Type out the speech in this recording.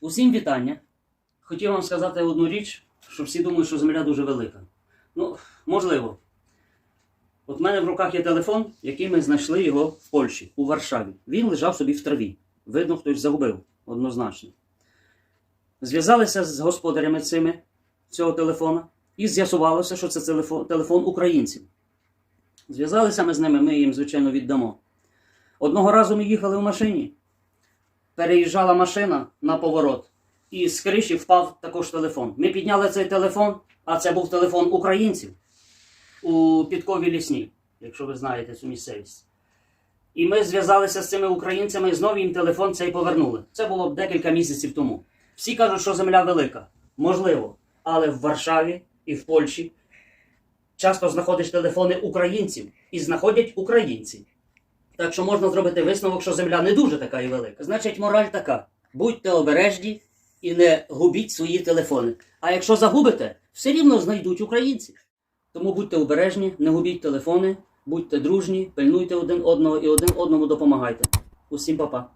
Усім вітання. Хотів вам сказати одну річ, що всі думають, що земля дуже велика. Ну, можливо. От в мене в руках є телефон, який ми знайшли його в Польщі, у Варшаві. Він лежав собі в траві. Видно, хтось загубив однозначно. Зв'язалися з господарями цими цього телефона і з'ясувалося, що це телефон, телефон українців. Зв'язалися ми з ними, ми їм, звичайно, віддамо. Одного разу ми їхали в машині, переїжджала машина на поворот, і з криші впав також телефон. Ми підняли цей телефон, а це був телефон українців у Підковій лісні, якщо ви знаєте цю місцевість. І ми зв'язалися з цими українцями і знову їм телефон цей повернули. Це було декілька місяців тому. Всі кажуть, що земля велика. Можливо. Але в Варшаві і в Польщі часто знаходиш телефони українців і знаходять українці. Так що можна зробити висновок, що земля не дуже така і велика. Значить, мораль така: будьте обережні і не губіть свої телефони. А якщо загубите, все рівно знайдуть українці. Тому будьте обережні, не губіть телефони, будьте дружні, пильнуйте один одного і один одному допомагайте. Усім па-па.